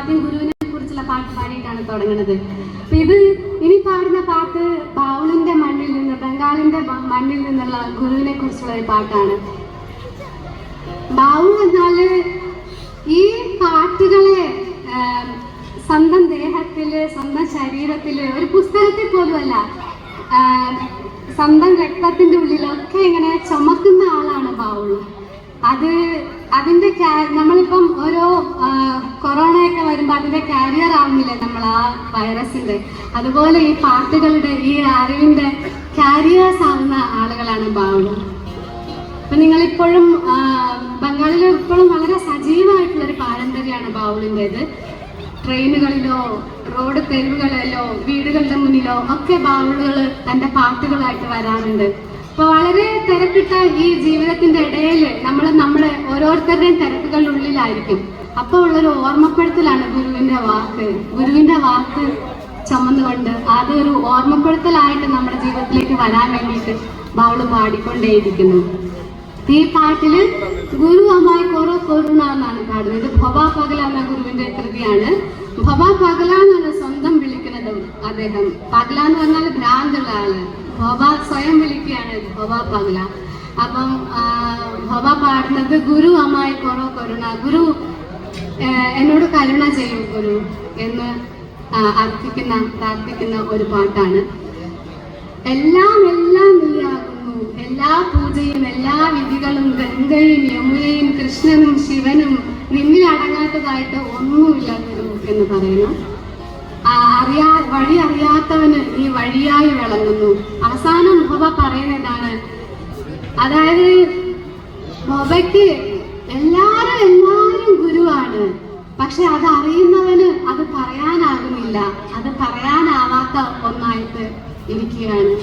ആദ്യം ഗുരുവിനെ കുറിച്ചുള്ള പാട്ട് പാടിയിട്ടാണ് തുടങ്ങുന്നത്. അപ്പൊ ഇത് ഇനി പാടുന്ന പാട്ട് ബാവുളിന്റെ മണ്ണിൽ നിന്ന് ബംഗാളിന്റെ മണ്ണിൽ നിന്നുള്ള ഗുരുവിനെ കുറിച്ചുള്ള ഒരു പാട്ടാണ്. ബാവുൾ എന്നാൽ ഈ പാട്ടുകളെ സ്വന്തം ദേഹത്തിൽ സ്വന്തം ശരീരത്തിൽ ഒരു പുസ്തകത്തിൽ പോലുമല്ല സ്വന്തം രക്തത്തിന്റെ ഉള്ളിലൊക്കെ ഇങ്ങനെ ചുമക്കുന്ന ആളാണ് ബാവുൾ. അത് അതിന്റെ നമ്മളിപ്പം ഓരോ കൊറോണ ഒക്കെ വരുമ്പോൾ അതിന്റെ കാരിയർ ആവുന്നില്ലേ നമ്മൾ ആ വൈറസിന്റെ അതുപോലെ ഈ പാട്ടുകളുടെ ഈ അറിവിന്റെ കാരിയേഴ്സ് ആവുന്ന ആളുകളാണ് ബാബു. അപ്പൊ നിങ്ങൾ ഇപ്പോഴും ബംഗാളിൽ ഇപ്പോഴും വളരെ സജീവമായിട്ടുള്ള ഒരു പാരമ്പര്യമാണ് ബാവുളിന്റെത് ട്രെയിനുകളിലോ റോഡ് തെരുവുകളിലോ വീടുകളുടെ മുന്നിലോ ഒക്കെ ബാവുളുകൾ തന്റെ പാട്ടുകളായിട്ട് വരാറുണ്ട്. അപ്പൊ വളരെ തിരക്കിട്ട ഈ ജീവിതത്തിന്റെ ഇടയിൽ നമ്മൾ നമ്മുടെ ഓരോരുത്തരുടെയും തിരക്കുകളുടെ ഉള്ളിലായിരിക്കും അപ്പൊ ഉള്ളൊരു ഓർമ്മപ്പെടുത്തലാണ് ഗുരുവിന്റെ വാക്ക്. ഗുരുവിന്റെ വാക്ക് ചുമന്നുകൊണ്ട് ഒരു ഓർമ്മപ്പെടുത്തലായിട്ട് നമ്മുടെ ജീവിതത്തിലേക്ക് വരാൻ വേണ്ടിയിട്ട് ബാവൾ പാടിക്കൊണ്ടേയിരിക്കുന്നു. ഈ പാട്ടിൽ ഗുരു അമ്മായി കൊറോ കൊരുണ എന്നാണ് പാടുന്നത്. ഭൊബ പകല എന്ന ഗുരുവിന്റെ കൃതിയാണ്. ഭൊബ പകല എന്നാണ് സ്വന്തം വിളിക്കുന്നത് അദ്ദേഹം. പഗ്ല എന്ന് പറഞ്ഞാൽ ഭ്രാന്തുള്ള ആൾ ഭോബ സ്വയം വിളിക്കുകയാണ് ഭോബ പകല അപ്പം ഭോബ പാടുന്നത് ഗുരു അമ്മായി കൊറോ കരുണ ഗുരു എന്നോട് കരുണ ചെയ്യൂ ഗുരു എന്ന് അർത്ഥിക്കുന്ന പ്രാർത്ഥിക്കുന്ന ഒരു പാട്ടാണ്. എല്ലാം എല്ലാം നീയാകുന്നു. എല്ലാ പൂജയും എല്ലാ വിധികളും ഗംഗയും യമുനയും കൃഷ്ണനും ശിവനും നിന്നിൽ അടങ്ങാത്തതായിട്ട് ഒന്നുമില്ല എന്ന് പറയുന്നു. അറിയാ വഴി അറിയാത്തവന് ഈ വഴിയായി വിളങ്ങുന്നു. അവസാനം മുഹബ പറയുന്നതാണ് അതായത് മൊബയ്ക്ക് എല്ലാരും എല്ലാരും ഗുരുവാണ്. പക്ഷെ അത് അറിയുന്നവന് അത് പറയാനാകുന്നില്ല. അത് പറയാനാവാത്ത ഒന്നായിട്ട് ഇരിക്കുകയാണ്.